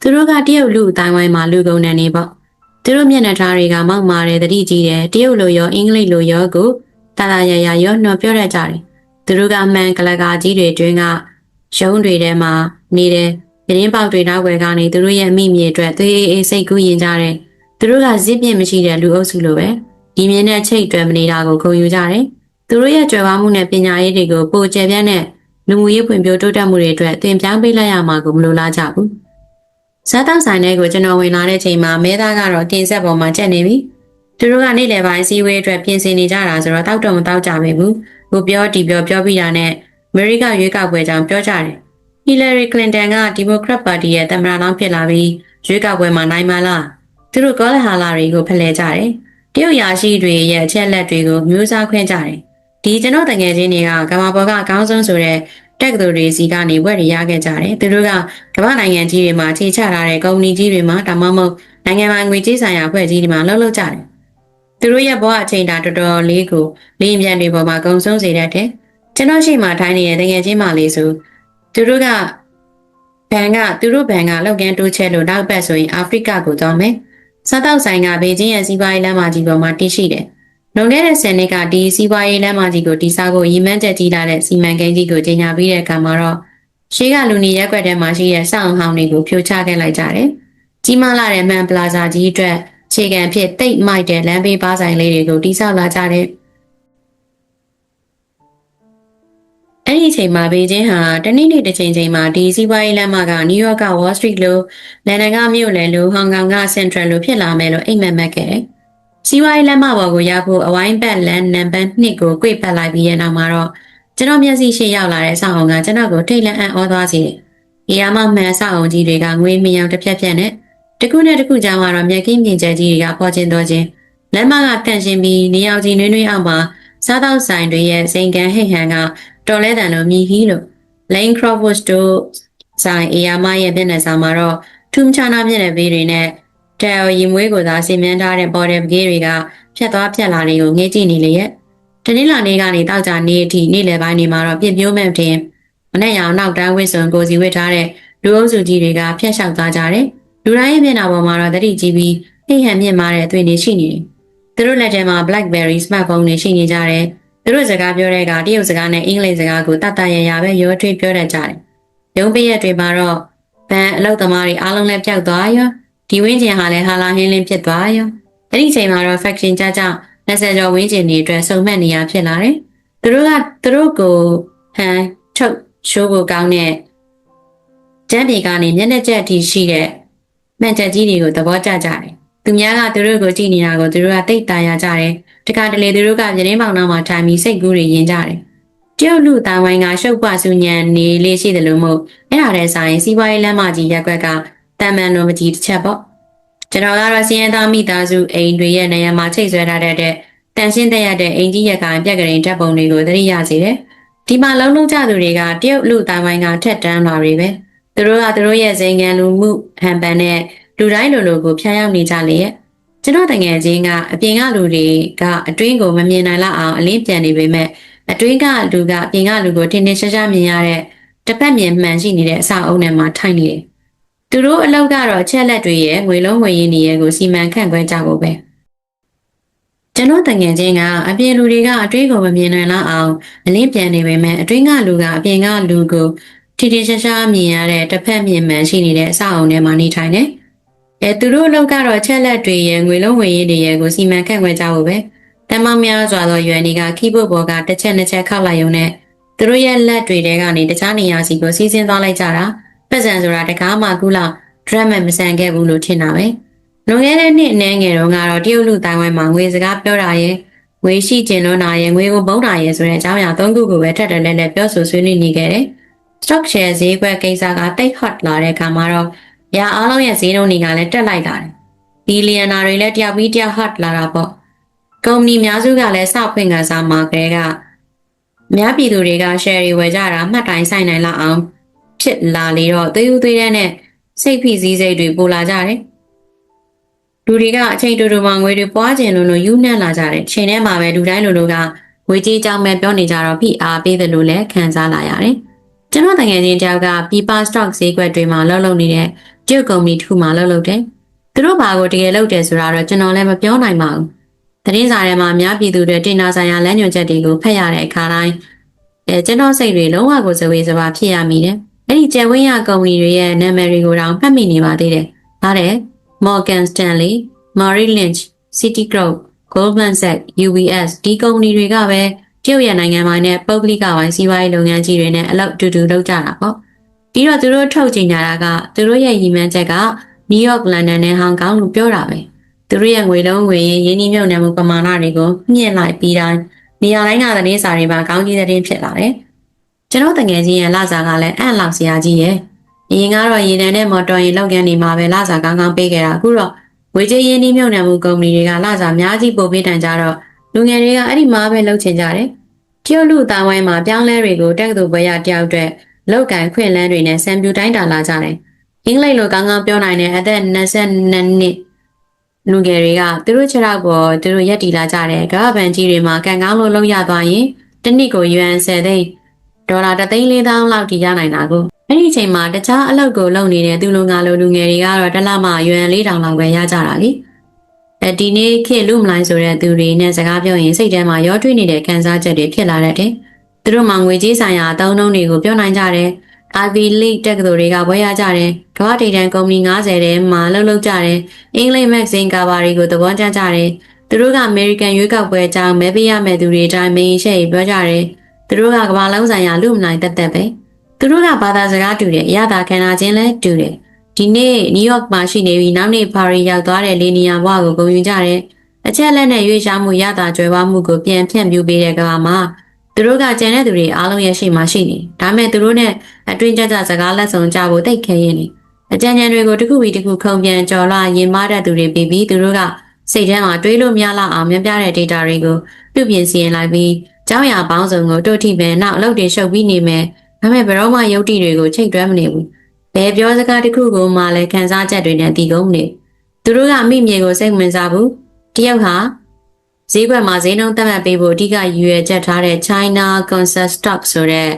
သူတို့ကတရုတ်လူအတိုင်းဝိုင်းမှာလူကုန်တယ်နေပေါ့သူတို့မျက်နှာထားတွေကမောက်မာတယ်တတိကြီးတယ်တရုတ်လိုရောအင်္ဂလိပ်လိုရောကိုတာတာရရရောနှောပြောရကြတယ်သူတို့ကမှန်ကလကာကြီးတွေတွင်းကရုံးတွေထဲမှာနေတယ်။ ရင်းပေါက်တွေနောက်ွယ်ကနေသူတို့ရဲ့အမိမြေအတွက်သွေးအေးအေးစိတ်ကူးရင်ကြတယ်။သူတို့ကဇစ်ပြင်းမရှိတဲ့လူအုပ်စုလိုပဲ။ဒီမြင်းနဲ့ချိတ်တွယ်မနေတာကိုဂုဏ်ယူကြတယ်။သူတို့ရဲ့ကြွယ်ဝမှုနဲ့ပညာရေးတွေကိုပိုကျယ်ပြန့်တဲ့လူမှုရေးဖွံ့ဖြိုးတိုးတက်မှုတွေအတွက်သင်ပြောင်းပေးလိုက်ရမှာကိုမလိုလားကြဘူး။စားတောက်ဆိုင်တဲ့ကိုကျွန်တော်ဝင်လာတဲ့ချိန်မှာမဲသားကတော့တင်ဆက်ပေါ်မှာကြက်နေပြီ။သူတို့ကနေ့လယ်ပိုင်းစည်းဝေးအတွက်ပြင်ဆင်နေကြတာဆိုတော့တောက်တော့မတောက်ကြပဲဘူး။ကိုပြောတီပြောပြောပြီးတာနဲ့အမေရိကရွေးကောက်ပွဲကြောင့်ပြောကြတယ်။ Hillary Clinton ကဒီမိုကရက်ပါတီရဲ့သမ္မတလောင်းဖြစ်လာပြီးရွေးကောက်ပွဲမှာနိုင်မလား။သူတို့ကောလဟာလာတွေကိုဖလှယ်ကြတယ်။တရုတ်ရာရှိတွေရဲ့အချက်လက်တွေကိုမျိုးစားခွင့်ကြတယ်။ဒီကျွန်တော်တငယ်ချင်းတွေကကမ္ဘာပေါ်ကအကောင်းဆုံးဆိုတဲ့တက္ကသိုလ်တွေစီကနေဝက်ရရခဲ့ကြတယ်။သူတို့ကကမ္ဘာနိုင်ငံကြီးတွေမှာခြေချထားတဲ့ကုမ္ပဏီကြီးတွေမှာဒါမှမဟုတ်နိုင်ငံပိုင်ငွေကြေးဆိုင်ရာအဖွဲ့ကြီးတွေမှာလှုပ်လှုပ်ကြတယ်။သူတို့ရဲ့ဘဝအချိန်တာတော်တော်လေးကိုလေရင်ပြန်တွေပေါ်မှာဂုံဆုံးစေတတ်တယ်။ကျွန်တော်ရှိမှထိုင်းနေတဲ့တငယ်ချင်းမလေးဆို သူတို့ကဘန်ကသူတို့ဘန်ကလောက်ကန်းတိုးချဲလို့နောက်ပတ်ဆိုရင်အာဖရိကကိုသွားမယ်။စားတောက်ဆိုင်ကဘေကျင်းရဲ့စီးပွားရေးလမ်းမကြီးပေါ်မှာတည်ရှိတယ်။လွန်ခဲ့တဲ့10နှစ်ကဒီစီးပွားရေးလမ်းမကြီးကိုတိစားဖို့ရည်မှန်းချက်ကြီးလာတဲ့စီမံကိန်းကြီးကိုကြီးညာပြီးတဲ့အခါမှာတော့ရှေးကလူနေရက်ွက်ထဲမှာရှိတဲ့စောင့်ဟောင်းတွေကိုဖြိုချခဲ့လိုက်ကြတယ်။ကြီးမားလာတဲ့မန်ပလာဇာကြီးအတွက်ခြေခံဖြစ်တိတ်မိုက်တဲ့လမ်းဘေးပါဆိုင်လေးတွေကိုတိစောက်လာကြတဲ့ အဲ့ဒီအချိန်မှာဘေကျင်းဟာတနေ့နေ့တစ်ချိန်ချိန်မှာဒီစီးပွားရေးလမ်းမကနယူးယောက်က Wall Street လို့လန်ဒန်ကမြို့လယ်လို့ဟောင်ကောင်က Central လို့ဖြစ်လာမယ်လို့အိမ်မက်မက်ခဲ့တယ်။စီးပွားရေးလမ်းမပေါ်ကိုရောက်ဖို့အဝိုင်းပတ်လမ်းနံပါတ်2ကို꿰ပတ်လိုက်ပြီးရဲ့နောက်မှာတော့ကျွန်တော်မျက်စိရှိရောက်လာတဲ့ဆောက်အုံကကျွန်တော်ကိုထိတ်လန့်အံ့ဩသွားစေတယ်။ဒီအမမှန်ဆောက်အုံကြီးတွေကငွေမြင်အောင်တစ်ဖြက်ဖြက်နဲ့တခုနဲ့တခုကြားမှာတော့မျက်ကင်းမြင်ကျဲကြီးတွေကပေါ်ကျင်တော့ခြင်းလမ်းမကတန့်ရှင်းပြီးနေအောင်ကြီးနွေးနွေးအောင်မှာစားတောက်ဆိုင်တွေရဲ့စိန်ကန်ဟိတ်ဟန်က တော်လဲတန်လို့မြည်ဟီးလို့ Lane Crawford တို့ဆိုင်အေယာမရဲ့မျက်နှာစာမှာတော့ထူးခြားနာမျက်နှာပေးတွေနဲ့တယ်ရီမွေးကိုသာစီမင်းထားတဲ့ border ပကေးတွေကဖြတ်သွားဖြတ်လာနေကိုငေးကြည့်နေလေရဲ့တနင်္လာနေ့ကနေတောက်ကြနေ့အထိနေ့လယ်ပိုင်းတွေမှာတော့ပြစ်ပြိုးမဲ့တင်မနေ့ရောင်နောက်တန်းဝစ်စွန်ကိုစီဝစ်ထားတဲ့လူအုပ်စုကြီးတွေကဖျက်လျှောက်သွားကြတယ်လူတိုင်းရဲ့မျက်နှာပေါ်မှာတော့တတိကြီးပြီးဟိဟန်မြင့်မာတဲ့အသွေးတွေရှိနေတယ်သူတို့လက်ထဲမှာ BlackBerry smartphone တွေရှိနေကြတယ် သူတို့စကားပြောတဲ့ကတရုတ်စကားနဲ့အင်္ဂလိပ်စကားကိုတတ်တရရပဲရောထွေးပြောတတ်ကြတယ်။ရုံးပိရက်တွေမှာတော့ဗန်အလောက်သမားတွေအားလုံးလည်းပျောက်သွားရောဒီဝင်းကျင်ဟာလည်းဟာလာဟင်းလင်းဖြစ်သွားရောအဲ့ဒီချိန်မှာတော့ faction ကြကြ20ကျော်ဝင်းကျင်တွေအတွက်စုံမဲ့နေရဖြစ်လာတယ်။သူတို့ကသူတို့ကိုဟန်ထုတ်ရှိုးကိုကောင်းတဲ့ကျန်းပြေကနေမျက်နှာကျက်အထိရှိတဲ့မှန်ချက်ကြီးတွေကိုသဘောကျကြတယ်။ သူများကသူတို့ကိုကြည့်နေတာကိုသူတို့ကတိတ်တာရကြတယ်။တခါတလေသူတို့ကပြတင်းပေါင်နောက်မှာထိုင်ပြီးစိတ်ကူးတွေယဉ်ကြတယ်။တရုတ်လူသားဝိုင်းကရှုပ်ပွဆူညံနေလေးရှိတယ်လို့မို့အဲ့ဒါတဲ့ဆိုင်စီးပွားရေးလမ်းမကြီးရက်ွက်ကတန်မန်လိုမကြီးတစ်ချက်ပေါ့။ကျွန်တော်ကတော့စီးရင်သားမိသားစုအိမ်တွေရဲ့နေရာမှာချိတ်ဆွဲထားတဲ့တန်ရှင်းတဲ့ရတဲ့အိမ်ကြီးရက်ကပြက်ကလေးဓာတ်ပုံတွေကိုသတိရစေတယ်။ဒီမှာလုံးလုံးကြသူတွေကတရုတ်လူသားဝိုင်းကထက်တန်းလာတွေပဲ။သူတို့ကသူတို့ရဲ့ဇိမ်ခံလူမှုဟန်ပန်နဲ့ လူတိုင်းလိုလိုကိုဖျားယောက်နေကြလေရဲ့ကျွန်တော်တငယ်ချင်းကအပြင်ကလူတွေကအတွင်းကိုမမြင်နိုင်လောက်အောင်အလင်းပြန်နေပေမဲ့အတွင်းကလူကအပြင်ကလူကိုထင်ထင်ရှားရှားမြင်ရတဲ့တစ်ပတ်မြင်မှန်ရှိနေတဲ့အဆောက်အုံထဲမှာထိုင်နေတယ်။သူတို့အလောက်ကတော့ချက်လက်တွေရဲ့ငွေလုံးငွေရင်းတွေရဲ့ကိုစီမံခန့်ခွဲကြဖို့ပဲ။ကျွန်တော်တငယ်ချင်းကအပြင်လူတွေကအတွေးကိုမမြင်နိုင်လောက်အောင်အလင်းပြန်နေပေမဲ့အတွင်းကလူကအပြင်ကလူကိုထင်ထင်ရှားရှားမြင်ရတဲ့တစ်ဖက်မြင်မှန်ရှိနေတဲ့အဆောက်အုံထဲမှာနေထိုင်တယ်။ အဲသူတို့အလုပ်ကတော့ချက်လက်တွေရဲ့ငွေလုံးဝင်ရည်တွေရဲ့ကိုစီမံခန့်ခွဲကြဖို့ပဲတမောင်များစွာသောရွယ်တွေကခီးဘုတ်ဘော်ကတစ်ချက်နှစ်ချက်ခောက်လိုက်ရုံနဲ့သူတို့ရဲ့လက်တွေထဲကနေတခြားနေရာစီကိုစီးဆင်းသွားလိုက်ကြတာပတ်စံဆိုတာတကားမှကူလောက်ဒရမ်မမဆန်ခဲ့ဘူးလို့ထင်တာပဲလွန်ခဲ့တဲ့နှစ်အနည်းငယ်တုန်းကတော့တရုတ်လူတိုင်းဝိုင်းမှာငွေစကားပြောတာရဲ့ငွေရှိကျင်လွန်းတာရဲ့ငွေကိုပုံးတာရဲ့ဆိုတဲ့အကြောင်းအရာသုံးခုကိုပဲထပ်တယ်လဲလဲပြောဆိုဆွေးနွေးနေခဲ့တယ် stock share ဈေးကွက်ကိစ္စကတိတ် hot လာတဲ့အခါမှာတော့။ ရာအားလုံးရဲ့ဈေးနှုန်းတွေကလည်းတက်လိုက်လာတယ်။ဘီလီယံနာတွေလည်းတယောက်ပြီးတယောက် hot လာတာပေါ့။ကုမ္ပဏီများစုကလည်းစဖွင့်ကစားမှာကလေးကများပြည်သူတွေက share တွေဝယ်ကြတာမှတ်တိုင်းဆိုင်နိုင်လောက်အောင်ဖြစ်လာလေတော့သွေးဦးသွေးတဲ့နဲ့စိတ်ဖိစီးစိတ်တွေပိုလာကြတယ်။လူတွေကအချိန်တူတူမှငွေတွေပွားကျင်လို့လို့ယူနှံ့လာကြတယ်။ချိန်ထဲမှာပဲလူတိုင်းလူလူကငွေကြေးကြောင်းပဲပြောနေကြတော့ဖိအားပေးတယ်လို့လည်းခံစားလာရတယ်။ကျွန်တော်တကယ်ချင်းတယောက်က Pipa Stock ဈေးကွက်တွေမှာလှုပ်လှုပ်နေတဲ့ တရုတ်ကုမ္ပဏီတစ်ခုမှလှုပ်လှုပ်တယ်။သူတို့ဘာကိုတကယ်လုပ်တယ်ဆိုတာတော့ကျွန်တော်လည်းမပြောနိုင်ပါဘူး။သတင်းစာထဲမှာအများပြည်သူတွေတင်နာဆိုင်ရာလမ်းညွှန်ချက်တွေကိုဖတ်ရတဲ့အခါတိုင်းအဲကျွန်တော်စိတ်တွေလုံးဝကိုဇဝေဇဝါဖြစ်ရမိတယ်အဲ့ဒီကျယ်ဝန်းရကုမ္ပဏီတွေရဲ့နာမည်တွေကိုတောင်မှတ်မိနေပါသေးတယ်။ဒါတဲ့ Morgan Stanley, Merrill Lynch, Citigroup, Goldman Sachs, UBS ဒီကုမ္ပဏီတွေကပဲတရုတ်ရဲ့နိုင်ငံပိုင်းနဲ့ပုဂ္ဂလိကပိုင်းစီးပွားရေးလုပ်ငန်းကြီးတွေနဲ့အလုပ်အတူတူလုပ်ကြတာပေါ့။ ပြီးတော့သူတို့ထုတ်ကြေညာတာကသူတို့ရဲ့ရည်မှန်းချက်ကနယူးယောက်လန်ဒန်နဲ့ဟောင်ကောင်လို့ပြောတာပဲ။သူတို့ရဲ့ငွေလုံးငွေရင်းရင်းနှီးမြှုပ်နှံမှုပမာဏတွေကိုမြင့်လိုက်ပြီးတိုင်းနေရာတိုင်းကသတင်းစာတွေမှာကောင်းကြီးသတင်းဖြစ်လာတယ်။ကျွန်တော်တငယ်ချင်းရဲ့လစာကလည်းအံ့လောက်စရာကြီးရဲ့။အရင်ကတော့ရေနံနဲ့မော်တော်ယာဉ်လုပ်ငန်းတွေမှာပဲလစာကောင်းကောင်းပေးခဲ့တာအခုတော့ငွေကြေးရင်းနှီးမြှုပ်နှံမှုကုမ္ပဏီတွေကလစာအများကြီးပို့ပေးတန်ကြတော့လူငယ်တွေကအဲ့ဒီမှာပဲလုပ်ချင်ကြတယ်။တရုတ်လူသားဝိုင်းမှာပြောင်းလဲတွေကိုတက္ကသိုလ်ဘွဲရတယောက်အတွက် လောက်ကန်ခွင့်လန်းတွေနဲ့စံပြူတိုင်းတာလာကြတယ်။အင်္ဂလိပ်လိုကောင်းကောင်းပြောနိုင်တဲ့အသက်22နှစ်လူငယ်တွေကသူတို့ခြေထောက်ပေါ်သူတို့ရက်တီလာကြတယ်ကမ္ဘာပန်ကြီးတွေမှာကန်ကောင်းလို့လုံးရသွားရင်တစ်နှစ်ကိုယူအန်10သိန်းဒေါ်လာ3သိန်း4သောင်းလောက်ထိရနိုင်တာကိုအဲ့ဒီအချိန်မှာတခြားအလုပ်ကိုလုပ်နေတဲ့သူလူငါလိုလူငယ်တွေကတော့တစ်လမှယူအန်4000လောက်ပဲရကြတာလေအဲဒီနေ့ခေတ်လူမလိုင်းဆိုတဲ့သူတွေနဲ့စကားပြောရင်စိတ်ထဲမှာရောထွေးနေတဲ့ခံစားချက်တွေဖြစ်လာတတ်တယ် သူတို့မှငွေကြေးဆိုင်ရာအသုံးအနှုန်းတွေကိုပြောနိုင်ကြတယ် Ivy League တက္ကသိုလ်တွေကဘွဲရကြတယ်။ကမ္ဘာထိပ်တန်းကုမ္ပဏီ90ထဲမှာလှုပ်လှုပ်ကြတယ်။အင်္ဂလိပ်မဂ္ဂဇင်းကာဘာတွေကိုသဘောကျကြတယ်။သူတို့ကအမေရိကန်ရွေးကောက်ပွဲအကြောင်းမဲပေးရမယ့်သူတွေအတိုင်းမင်းရှက်ရေးပြောကြတယ်။သူတို့ကကမ္ဘာလုံးဆိုင်ရာလူမနိုင်တက်တက်ပဲ။သူတို့ကဘာသာစကားတူတယ်။အရသာခံနာခြင်းလည်းတူတယ်။ဒီနေ့နယူးယောက်မှာရှိနေပြီးနောက်နေ့ပါရီရောက်သွားတဲ့လီနီယာဘွားကိုဂုဏ်ယူကြတယ်။အချက်လက်နဲ့ရွေးရှားမှုရတာကြွယ်ဝမှုကိုပြန်ဖြန့်ပြပေးတဲ့ကမ္ဘာမှာ သူတို့ကကျန်တဲ့သူတွေအားလုံးရဲ့ရှိမှရှိနေ။ဒါမဲ့သူတို့နဲ့အတွင်းကြကြစကားလက်ဆောင်ကြဖို့တိတ်ခဲရင်နေ။အကြံဉာဏ်တွေကိုတစ်ခုပြီးတစ်ခုခုံပြန်ကြော်လာရင်မားတဲ့သူတွေပြီးပြီးသူတို့ကစိတ်ထဲမှာတွေးလို့မရလောက်အောင်မြင်ပြတဲ့ data တွေကိုပြုပြင်စီရင်လိုက်ပြီးကြောင်းရပေါင်းစုံကိုတို့ထိပဲနောက်အလုပ်တွေရှုပ်ပြီးနေမယ်။ဒါမဲ့ဘယ်တော့မှယုတ်တိတွေကိုချိန်တွဲမနေဘူး။ဘယ်ပြောစကားတစ်ခုကိုမှလည်းခန်းစားချက်တွေနဲ့တည်ကုန်နေ။သူတို့ကအမိမြေကိုစိတ်ဝင်စားဘူး။တယောက်ဟာ ဈေးကွက်မှာဈေးနှုန်းသတ်မှတ်ပေးဖို့အဓိကရည်ရွယ်ချက်ထားတဲ့ China Concept Stock ဆိုတဲ့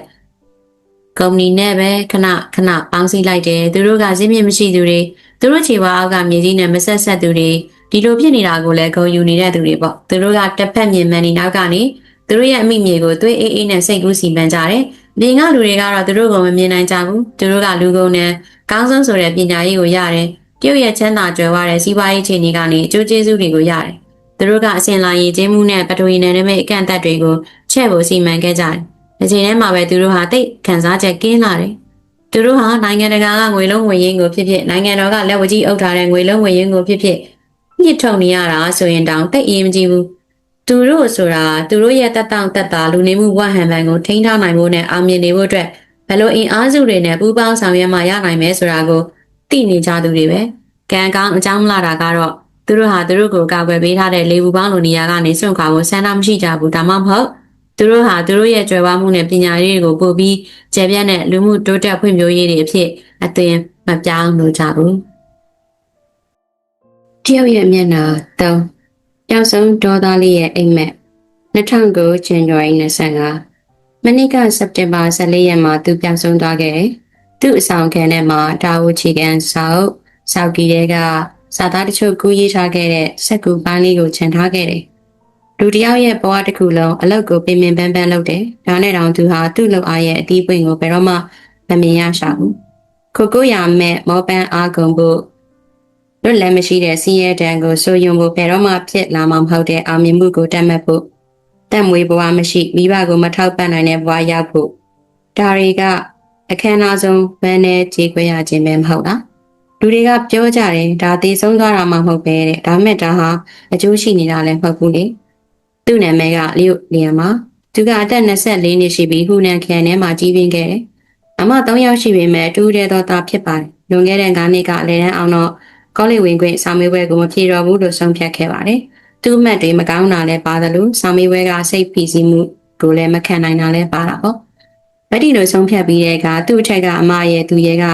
ကုမ္ပဏီနဲ့ပဲခဏခဏပေါင်းစည်းလိုက်တယ်သူတို့ကဈေးမြင့်မရှိသူတွေသူတို့ခြေဝါအောက်ကမြေကြီးနဲ့မဆက်ဆက်သူတွေဒီလိုဖြစ်နေတာကိုလည်းဂုံယူနေတဲ့သူတွေပေါ့သူတို့ကတစ်ဖက်မြင်မှန်နေနောက်ကနေသူတို့ရဲ့အမိမြေကိုသွေးအေးအေးနဲ့စိတ်ကူးစီပန်းကြတယ်။ပြင်ကလူတွေကတော့သူတို့ကိုမမြင်နိုင်ကြဘူး။သူတို့ကလူကုန်နဲ့ကောင်းဆုံးဆိုတဲ့ပညာရေးကိုရတယ်။တရုတ်ရဲ့ချမ်းသာကြွယ်ဝတဲ့စီးပွားရေးခြေနေကနေအကျိုးကျေးဇူးတွေကိုရတယ်။ သူတို့ကအစဉ်လာရေးချင်းမှုနဲ့ပထဝီနယ်နိမိတ်အကန့်အသတ်တွေကိုချဲ့ဖို့စီမံခဲ့ကြတယ်။ဒီချိန်ထဲမှာပဲသူတို့ဟာတိတ်ခံစားချက်ကင်းလာတယ်။သူတို့ဟာနိုင်ငံတကာကငွေလုံးငွေရင်းကိုဖြစ်ဖြစ်နိုင်ငံတော်ကလက်ဝကြီးအုပ်ထားတဲ့ငွေလုံးငွေရင်းကိုဖြစ်ဖြစ်ညှစ်ထုတ်နေရတာဆိုရင်တောင်တိတ်အရင်မကြည့်ဘူး။သူတို့ဆိုတာသူတို့ရဲ့တက်တောင့်တက်တာလူနေမှုဝဟန်ပန်ကိုထိန်းထားနိုင်ဖို့နဲ့အောင်မြင်နေဖို့အတွက်ဘယ်လိုအင်အားစုတွေနဲ့ပူးပေါင်းဆောင်ရွက်မှရနိုင်မယ်ဆိုတာကိုသိနေကြသူတွေပဲ။ကံကောင်းအကြောင်းမလာတာကတော့ သူတို့ဟာသူတို့ကိုကာကွယ်ပေးထားတဲ့လေဘူးပေါင်းလိုနေရာကနေစွန့်ခွာဖို့ဆန္ဒမရှိကြဘူးဒါမှမဟုတ်သူတို့ဟာသူတို့ရဲ့ကြွယ်ဝမှုနဲ့ပညာရေးတွေကိုပို့ပြီးကျေပြန့်တဲ့လူမှုတိုးတက်ဖွံ့ဖြိုးရေးတွေအဖြစ်အသွင်မပြောင်းလို့ကြဘူးတယောက်ရဲ့မျက်နှာ၃ပျောက်ဆုံးဒေါသလေးရဲ့အိမ်မက်2009 January 25မနေ့ကစက်တင်ဘာ14ရက်မှာသူပျောက်ဆုံးသွားခဲ့တယ်။သူ့အဆောင်ခန်းထဲမှာတာဝချီကန်ဆောက်စောက်ကြီးတွေက စာသားတချို့ကူးရေးထားခဲ့တဲ့စက်ကူပန်းလေးကိုခြံထားခဲ့တယ်။လူတစ်ယောက်ရဲ့ဘဝတစ်ခုလုံးအလုပ်ကိုပင်ပင်ပန်းပန်းလုပ်တယ်။ဒါနဲ့တောင်သူဟာသူ့လုပ်အားရဲ့အသီးပွင့်ကိုဘယ်တော့မှမမြင်ရရှာဘူး။ကိုကိုရမဲ့မောပန်းအားကုန်ဖို့လွတ်လပ်မရှိတဲ့စီးရဲတံကိုဆိုယုံဖို့ဘယ်တော့မှဖြစ်လာမှာမဟုတ်တဲ့အောင်မြင်မှုကိုတတ်မှတ်ဖို့တက်မွေးဘဝမရှိမိဘကိုမထောက်ပံ့နိုင်တဲ့ဘဝရောက်ဖို့ဒါတွေကအခမ်းအနားဆုံးဘန်းနဲ့ကြေခွဲရခြင်းပဲမဟုတ်လား လူတွေကပြောကြတယ်ဒါသေဆုံးသွားတာမှမဟုတ်ပဲတဲ့ဒါမဲ့ဒါဟာအကျိုးရှိနေတာလည်းမဟုတ်ဘူးလေသူ့နာမည်ကလျုပ်လျံမှာသူကအသက်24နှစ်ရှိပြီးဟူနန်ခရိုင်ထဲမှာကြီးပြင်းခဲ့တယ်အမ3ယောက်ရှိပေမဲ့တူးတဲ့တော့သားဖြစ်ပါတယ်လွန်ခဲ့တဲ့9နှစ်ကအလဲတန်းအောင်တော့ကောလိပ်ဝင်ခွင့်စာမေးပွဲကိုမဖြေတော့ဘူးလို့ဆုံးဖြတ်ခဲ့ပါတယ်သူ့အမှတ်တွေမကောင်းတာလည်းပါတယ်လို့စာမေးပွဲကစိတ်ဖိစီးမှုကိုလည်းမခံနိုင်တာလည်းပါတာပေါ့ဗတိလိုဆုံးဖြတ်ပြီးတဲ့အခါသူ့အထက်ကအမရဲ့သူရဲ့က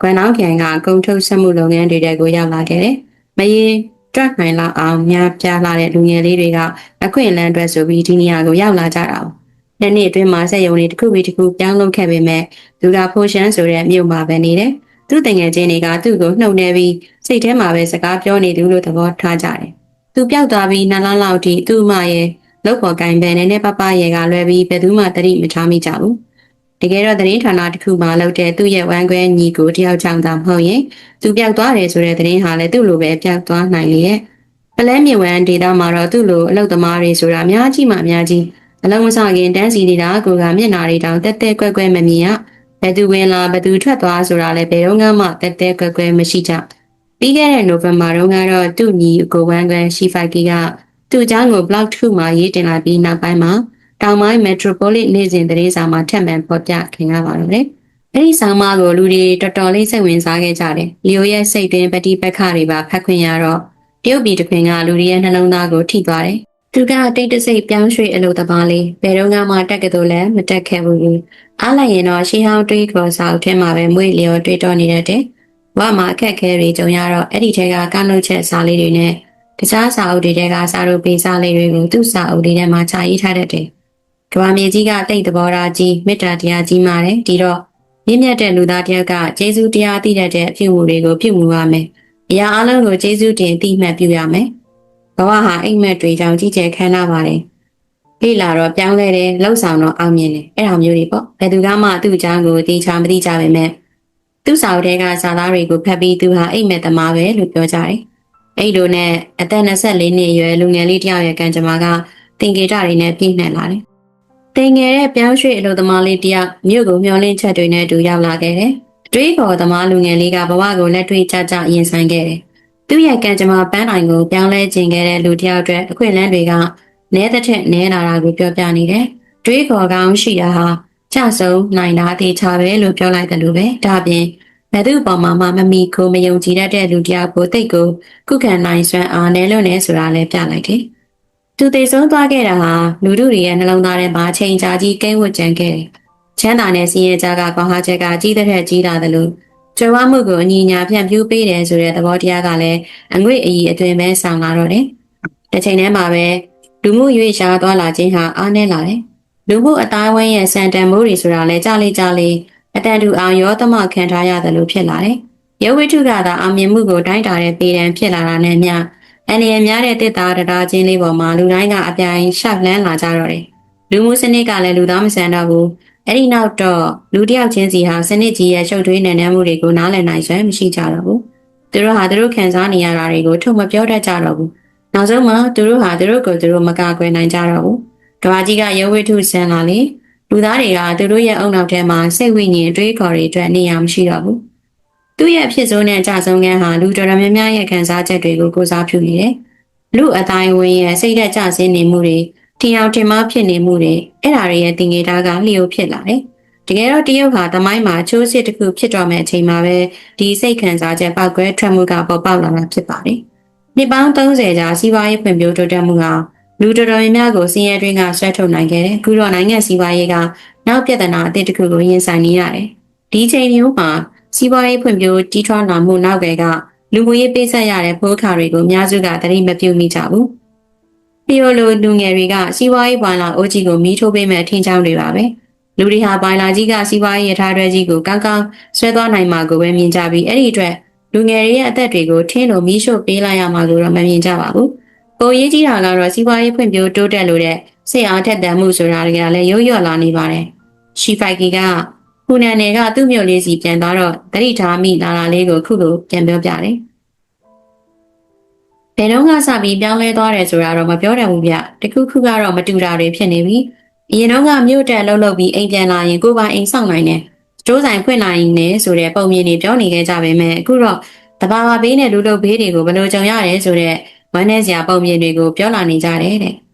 ကွမ်နောင်းခရိုင်ကကုံထုတ်ဆက်မှုလုပ်ငန်းတွေတဲ့ကိုရောက်လာခဲ့တယ်။မရင်တွက်နိုင်လောက်အောင်များပြားလာတဲ့လူငယ်လေးတွေကအခွင့်အလမ်းအတွက်ဆိုပြီးဒီနေရာကိုရောက်လာကြတာ။နှစ်နှစ်အတွင်းမှာဆက်ယုံတွေတစ်ခုပြီးတစ်ခုပြောင်းလုပ်ခဲ့ပေမဲ့သူကဖိုရှန်ဆိုတဲ့မြို့မှာပဲနေတယ်။သူ့တငယ်ချင်းတွေကသူ့ကိုနှုတ်နေပြီးစိတ်ထဲမှာပဲစကားပြောနေသူလို့သဘောထားကြတယ်။သူပျောက်သွားပြီးနလန်းလောက်ထိသူ့မရဲ့လောက်ပေါ်ကင်ပန်နဲ့နဲ့ပပရဲ့ကလွယ်ပြီးဘယ်သူမှတတိမထားမိကြဘူး။ တကယ်တော့သတင်းဌာနတစ်ခုမှလုပ်တဲ့သူ့ရဲ့ဝမ်းကွဲညီကိုတယောက်ကြောင့်သာမဟုတ်ရင်သူပျောက်သွားတယ်ဆိုတဲ့သတင်းဟာလည်းသူ့လိုပဲပျောက်သွားနိုင်လေရဲ့ပလဲမြေဝမ်းဒေတာမှာတော့သူ့လိုအလုပ်သမားတွေဆိုတာအများကြီးမှအများကြီးအလုံးမစခင်တန်းစီနေတာကိုကမျက်နာတွေတောင်တက်တက်ကွက်ကွက်မမြင်ရဘယ်သူဝင်လာဘယ်သူထွက်သွားဆိုတာလည်းဘယ်တော့မှတက်တက်ကွက်ကွက်မရှိကြပြီးခဲ့တဲ့နိုဝင်ဘာတုန်းကတော့သူ့ညီကိုဝမ်းကွဲရှိဖိုက်ကီကသူ့အကြောင်းကို blog တစ်ခုမှာရေးတင်လိုက်ပြီးနောက်ပိုင်းမှာ တောင်ပိုင်း Metropolitan နေ့စဉ်သတင်းစာမှာထပ်မံဖော်ပြခင်ရပါတော့တယ်။အဲဒီဆောင်းပါးကိုလူတွေတော်တော်လေးစိတ်ဝင်စားခဲ့ကြတယ်။လီယိုရဲ့စိတ်တွင်းပฏิပက္ခတွေပါဖတ်ခွင့်ရတော့တရုတ်ပြည်တစ်ခွင်ကလူတွေရဲ့နှလုံးသားကိုထိသွားတယ်။သူကတိတ်တဆိတ်ပြောင်းရွှေ့အလုပ်သမားလေးဘယ်တော့မှတက်ကတော်လည်းမတက်ခဲ့ဘူး။အားလိုက်ရင်တော့ရှေးဟောင်းတွေးခေါ်စာအုပ်ထဲမှာပဲမွေးလျော်တွေးတောနေတတ်တယ်။ဝါမှာအခက်အခဲတွေကြုံရတော့အဲ့ဒီထဲကကနှုတ်ချက်စာလေးတွေနဲ့တခြားစာအုပ်တွေထဲကစာရုပ်ပေးစာလေးတွေကိုသူ့စာအုပ်တွေထဲမှာခြာရေးထားတတ်တယ်။ ကဘာမြေကြီးကတိတ်သဘောထားကြီးမေတ္တာတရားကြီးမာတယ်ဒီတော့မြင့်မြတ်တဲ့လူသားတစ်ယောက်ကကျေးဇူးတရားသိတတ်တဲ့အဖြစ်အမှုတွေကိုပြုမှုရမယ်အရာအလုံးကိုကျေးဇူးတင်သိမှတ်ပြုရမယ်ဘဝဟာအိမ်မက်တွေကြောင့်ကြီးကျယ်ခမ်းနားပါတယ်လေ့လာတော့ပြောင်းလဲတယ်လှုပ်ဆောင်တော့အောင်မြင်တယ်အဲ့ဒါမျိုးတွေပေါ့ဘယ်သူကမှသူ့အကြောင်းကိုသိချာမသိကြပါနဲ့သူ့စာအုပ်ထဲကစာသားတွေကိုဖတ်ပြီးသူဟာအိမ်မက်သမားပဲလို့ပြောကြတယ်အဲ့လိုနဲ့အသက်24နှစ်အရွယ်လူငယ်လေးတစ်ယောက်ရဲ့ကံကြမ္မာကသင်္ကေတတွေနဲ့ပြည့်နှက်လာတယ် တင်ငယ်တဲ့ပြောင်းရွှေ့အလုပ်သမားလေးတယောက်မြို့ကိုမျောလင်းချက်တွေနဲ့အတူရောက်လာခဲ့တယ်။တွေးခေါ်သမားလူငယ်လေးကဘဝကိုလက်တွေ့ကျကျရင်ဆိုင်ခဲ့တယ်။သူ့ရဲ့ကံကြမ္မာပန်းတိုင်ကိုပြောင်းလဲခြင်းခဲ့တဲ့လူတယောက်အတွက်အခွင့်အလမ်းတွေကနဲတဲ့ထက်နဲလာတာကိုပြောပြနေတယ်။တွေးခေါ်ကောင်းရှိတာဟာကြဆုံးနိုင်တာအသေးချပဲလို့ပြောလိုက်တယ်လို့ပဲ။ဒါ့အပြင်ဘယ်သူ့ပေါ်မှာမှမမီကိုမယုံကြည်တတ်တဲ့လူတယောက်ကိုတိတ်ကိုခုခံနိုင်စွမ်းအားနဲလို့နဲဆိုတာလည်းပြလိုက်တယ်။ သူတည်ဆုံးသွားခဲ့တာဟာလူတို့တွေရဲ့နှလုံးသားထဲမှာချိန်ကြာကြီးကိန်းဝတ်ကြံခဲ့တယ်။ချမ်းသာနဲ့စင်းရဲကြကကွာဟာချက်ကကြီးတဲ့ထက်ကြီးလာတယ်လို့ကြွယ်ဝမှုကိုအညီညာဖြန့်ဖြူးပေးတယ်ဆိုတဲ့သဘောတရားကလည်းအငွေ့အီအတွင်ပဲဆောင်လာတော့တယ်။တစ်ချိန်တည်းမှာပဲလူမှုရွေ့ရှားသွားလာခြင်းဟာအားနည်းလာတယ်။လူမှုအတိုင်းဝိုင်းရဲ့စံတန်မိုးတွေဆိုတာလည်းကြလေကြလေအတန်တူအောင်ရောသမခံထားရတယ်လို့ဖြစ်လာတယ်။ရုပ်ဝိထုကသာအောင်မြင်မှုကိုတိုင်းတာတဲ့ပေတံဖြစ်လာတာနဲ့မျှ အန်ဒီရများတဲ့တစ်သားတရားချင်းလေးပေါ်မှာလူတိုင်းကအပြိုင်ရှောက်လန်းလာကြတော့တယ်။လူမှုစနစ်ကလည်းလူသားမဆန်တော့ဘူး။အဲ့ဒီနောက်တော့လူတစ်ယောက်ချင်းစီဟာစနစ်ကြီးရဲ့ရှုပ်ထွေးနေနေမှုတွေကိုနားလည်နိုင်စွမ်းမရှိကြတော့ဘူး။သူတို့ဟာသူတို့ခံစားနေရတာတွေကိုထုတ်မပြောတတ်ကြတော့ဘူး။နောက်ဆုံးမှာသူတို့ဟာသူတို့ကိုယ်သူတို့မကာကွယ်နိုင်ကြတော့ဘူး။ကဘာကြီးကရုပ်ဝိထုဆန်လာလေလူသားတွေကသူတို့ရဲ့အုံနောက်ထဲမှာစိတ်ဝိညာဉ်အတွေးခေါ်တွေအတွက်နေရာမရှိတော့ဘူး။ သူ့ရဲ့ဖြစ်ဆုံးတဲ့အကြဆုံးကန်းဟာလူတော်တော်များများရဲ့ခံစားချက်တွေကိုကိုစားပြုနေတယ်။လူအတိုင်းဝင်းရဲ့စိတ်ဓာတ်ကျဆင်းနေမှုတွေထင်အောင်ထင်မှားဖြစ်နေမှုတွေအဲ့ဒါတွေရဲ့တင်ငေတာကလျှို့ဖြစ်လာတယ်။တကယ်တော့တရုတ်ဟာတမိုင်းမှာချိုးစစ်တစ်ခုဖြစ်တော့မယ့်အချိန်မှာပဲဒီစိတ်ခံစားချက်ပောက်ကွဲထွက်မှုကပေါ်ပေါက်လာတာဖြစ်ပါတယ်။နှစ်ပေါင်း30ကြာစီးပွားရေးဖွံ့ဖြိုးတိုးတက်မှုကလူတော်တော်များများကိုစင်ရဲတွင်းကဆွဲထုတ်နိုင်ခဲ့တယ်။အခုတော့နိုင်ငံစီးပွားရေးကနောက်ပြဿနာအသစ်တစ်ခုကိုရင်ဆိုင်နေရတယ်။ဒီချိန်မျိုးမှာ စီးပွားရေးဖွံ့ဖြိုးကြီးထွားလာမှုနောက်ကကလူမှုရေးပေးဆက်ရတဲ့ဖိုးခါတွေကိုအများစုကသတိမပြုမိကြဘူး။ပြီးတော့လူလူငယ်တွေကစီးပွားရေးပွာလာအိုကြီးကိုမီးထိုးပေးမဲ့ထင်းချောင်းတွေပါပဲ။လူတွေဟာပိုင်လာကြီးကစီးပွားရေးရထားတွဲကြီးကိုကောင်းကောင်းဆွဲသွားနိုင်မှာကိုပဲမြင်ကြပြီးအဲ့ဒီအတွက်လူငယ်တွေရဲ့အသက်တွေကိုထင်းလိုမီးရှို့ပေးလိုက်ရမှာလို့တော့မမြင်ကြပါဘူး။ပိုရေးကြီးတာကတော့စီးပွားရေးဖွံ့ဖြိုးတိုးတက်လို့တဲ့စိတ်အားထက်သန်မှုဆိုတာတွေကလည်းရုပ်ရော့လာနေပါတယ်။ရှီဖိုက်ကီက ဟူနန်နယ်ကသူ့မြို့လေးစီပြန်သွားတော့တတိထားမိလာတာလေးကိုခုလိုပြန်ပြောပြတယ်။ဘယ်တော့မှစပြီးပြောင်းလဲသွားတယ်ဆိုတာတော့မပြောတတ်ဘူးဗျ။တခုခုကတော့မတူတာတွေဖြစ်နေပြီ။အရင်တော့ကမြို့တက်လှုပ်လှုပ်ပြီးအိမ်ပြန်လာရင်ကိုယ်ပိုင်အိမ်ဆောင်နိုင်တယ်။စတိုးဆိုင်ဖွင့်နိုင်နေဆိုတဲ့ပုံမြင်တွေပြောနေခဲ့ကြပေမဲ့အခုတော့တဘာဝဘေးနဲ့လူလုဘေးတွေကိုဘယ်လိုကြုံရတယ်ဆိုတဲ့ဝမ်းနည်းစရာပုံမြင်တွေကိုပြောလာနေကြတယ်တဲ့။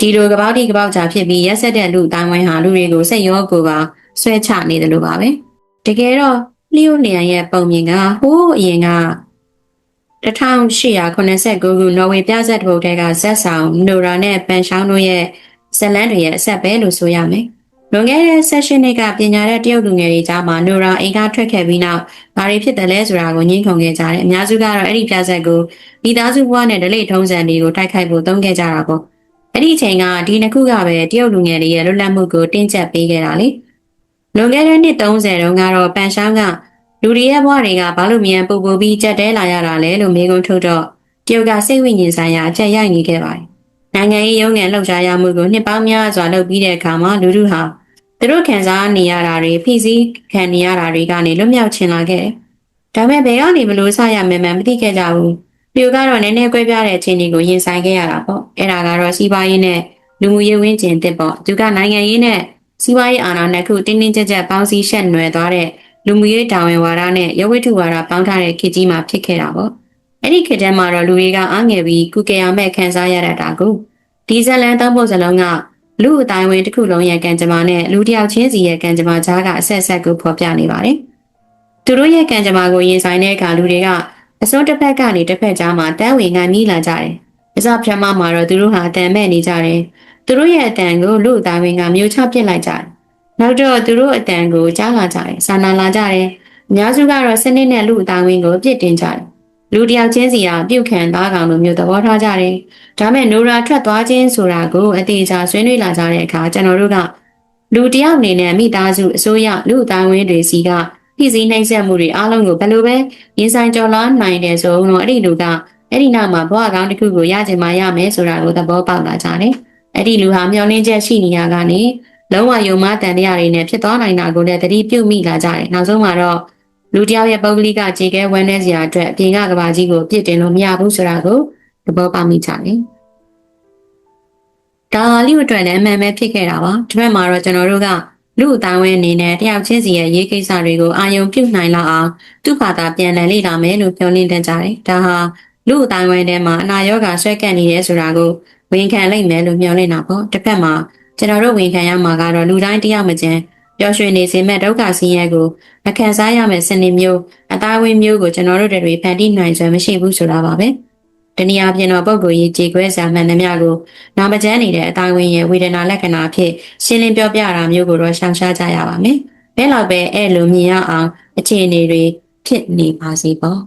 ဒီလိုကပောက်တိကပောက်ချာဖြစ်ပြီးရက်ဆက်တဲ့လူအတိုင်းဝိုင်းဟာလူတွေကိုစိတ်ရောကိုယ်ပါ ဆွဲချနေတယ်လို့ပါပဲတကယ်တော့လျှို့နေရရဲ့ပုံမြင်ကဟိုးအရင်က1889ခုနော်ဝေပြဆက်တစ်ပုဒ်တဲကဇက်ဆောင်နိုရာနဲ့ပန်ရှောင်းတို့ရဲ့ဇက်လန်တွေရဲ့အဆက်ပဲလို့ဆိုရမယ်လွန်ခဲ့တဲ့ session တွေကပညာတဲ့တရုတ်လူငယ်တွေကြားမှာနိုရာအိမ်ကထွက်ခဲ့ပြီးနောက်ဘာတွေဖြစ်တယ်လဲဆိုတာကိုညှင်းခုန်ခဲ့ကြတယ်အများစုကတော့အဲ့ဒီပြဆက်ကိုမိသားစုဘဝနဲ့ဒလိထုံးစံတွေကိုတိုက်ခိုက်ဖို့သုံးခဲ့ကြတာပေါ့အဲ့ဒီအချိန်ကဒီနှစ်ခုကပဲတရုတ်လူငယ်တွေရဲ့လွတ်လပ်မှုကိုတင်းကျပ်ပေးခဲ့တာလေ လွန်ခဲ့တဲ့နှစ်30တုန်းကတော့ပန်ရှောင်းကလူတွေရဲ့ဘဝတွေကဘာလို့မြန်ပူပူပြီးကြက်တဲလာရတာလဲလို့မေးခွန်းထုတ်တော့တရုတ်ကစိတ်ဝိညာဉ်ဆိုင်ရာအချက်ရိုက်နေခဲ့ပါတယ်။နိုင်ငံရေးရုံးငယ်လှုပ်ရှားရမှုကိုနှစ်ပေါင်းများစွာလုပ်ပြီးတဲ့အခါမှာလူတို့ဟာသူတို့ခံစားနေရတာတွေဖိစီးခံနေရတာတွေကနေလွတ်မြောက်ချင်လာခဲ့တယ်။ဒါပေမဲ့ဘယ်ကနေဘလို့ဆရမယ်မှန်မသိခဲ့ကြဘူး။ပြိုကတော့နည်းနည်းကွဲပြားတဲ့အခြေအနေကိုရင်ဆိုင်ခဲ့ရတာပေါ့။အဲ့ဒါကတော့စီးပွားရေးနဲ့လူမှုရေးဝင်းကျင်တစ်ပေါ့။သူကနိုင်ငံရေးနဲ့ စီးပွားရေးအာဏာနှစ်ခုတင်းတင်းကြပ်ကြပ်ပေါင်းစည်းရှက်နွယ်သွားတဲ့လူမှုရေးတာဝန်ဝါဒနဲ့ရဝိထုဝါဒပေါင်းထားတဲ့ခေတ်ကြီးမှာဖြစ်ခဲ့တာပေါ့။အဲ့ဒီခေတ်ထဲမှာတော့လူတွေကအားငယ်ပြီးကုကေရမဲ့ခံစားရတတ်တာကိုဒီဇလန်သုံးဖို့စလုံးကလူအတိုင်းဝင်တစ်ခုလုံးရဲ့ကံကြမ္မာနဲ့လူတစ်ယောက်ချင်းစီရဲ့ကံကြမ္မာကြားကအဆက်ဆက်ကိုဖော်ပြနေပါတယ်။သူတို့ရဲ့ကံကြမ္မာကိုရင်ဆိုင်တဲ့အခါလူတွေကအစိုးတစ်ဖက်ကနေတစ်ဖက်ကြားမှာတန်းဝင်ငံနီးလာကြတယ်။အစဖြတ်မှမှာတော့သူတို့ဟာအတန်မဲ့နေကြတယ်။ သူတို့ရဲ့အတန်ကိုလူအတိုင်းဝင်ကမျိုးချပစ်လိုက်ကြတယ်။နောက်တော့သူတို့အတန်ကိုကြားလာကြတယ်။စာနာလာကြတယ်။အများစုကတော့စနစ်နဲ့လူအတိုင်းဝင်ကိုပြစ်တင်ကြတယ်။လူတစ်ယောက်ချင်းစီကပြုတ်ခံသားကောင်လိုမျိုးသဘောထားကြတယ်။ဒါမဲ့နိုရာထွက်သွားခြင်းဆိုတာကိုအသေးချာဆွေးနွေးလာကြတဲ့အခါကျွန်တော်တို့ကလူတစ်ယောက်အနေနဲ့မိသားစုအစိုးရလူအတိုင်းဝင်းတွေစီကပြည်စည်းနှိမ့်ဆက်မှုတွေအားလုံးကိုဘယ်လိုပဲရင်ဆိုင်ကြော်လာနိုင်တယ်ဆိုတော့အဲ့ဒီလူကအဲ့ဒီနောက်မှာဘဝကောင်းတစ်ခုကိုရချင်မှရမယ်ဆိုတာကိုသဘောပေါက်လာကြတယ်။ အဲ့ဒီလူဟာမျောလင်းချက်ရှိနေရကနေလုံးဝယုံမတန်တရားတွေနဲ့ဖြစ်သွားနိုင်တာကိုလည်းသတိပြုမိလာကြတယ်။နောက်ဆုံးမှာတော့လူတစ်ယောက်ရဲ့ပုဂ္ဂလိကခြေခဲဝန်းနေစရာအတွက်အပြင်ကကဘာကြီးကိုပြစ်တင်လို့မရဘူးဆိုတာကိုသဘောပေါက်မိကြတယ်။ဒါဟာလိအတွက်လည်းအမှန်ပဲဖြစ်ခဲ့တာပါဒီဘက်မှာတော့ကျွန်တော်တို့ကလူအတိုင်းဝင်းအနေနဲ့တယောက်ချင်းစီရဲ့ရေးကိစ္စတွေကိုအာရုံပြုနိုင်လောက်အောင်သူ့ဘာသာပြန်လည်လေ့လာမယ်လို့ပြောနေတတ်ကြတယ်ဒါဟာလူအတိုင်းဝင်းထဲမှာအနာရောဂါဆွဲကပ်နေတယ်ဆိုတာကို ဝန်ခံလိုက်မယ်လို့မျှော်လင့်တာပေါ့တစ်ဖက်မှာကျွန်တော်တို့ဝန်ခံရမှာကတော့လူတိုင်းတယောက်မကျန်ပျော်ရွှင်နေစေမဲ့ဒုက္ခဆင်းရဲကိုမခံစားရမယ့်စနစ်မျိုးအသားဝင်းမျိုးကိုကျွန်တော်တို့တွေဖန်တီးနိုင်စွမ်းမရှိဘူးဆိုတာပါပဲတနည်းအားဖြင့်တော့ပုံကိုရေးကြေခွဲစာမှန်သမျှကိုနာမကျန်းနေတဲ့အတိုင်းဝင်ရဲ့ဝေဒနာလက္ခဏာအဖြစ်ရှင်းလင်းပြောပြတာမျိုးကိုတော့ရှောင်ရှားကြရပါမယ်။ဘဲလောက်ပဲအဲ့လိုမြင်ရအောင်အခြေအနေတွေဖြစ်နေပါစေပေါ့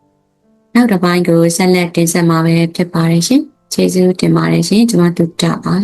။နောက်တစ်ပိုင်းကိုဆက်လက်တင်ဆက်မှာပဲဖြစ်ပါတယ်ရှင်။ ကျေးဇူးတင်ပါတယ်ရှင်ကျွန်မတို့ကြပါ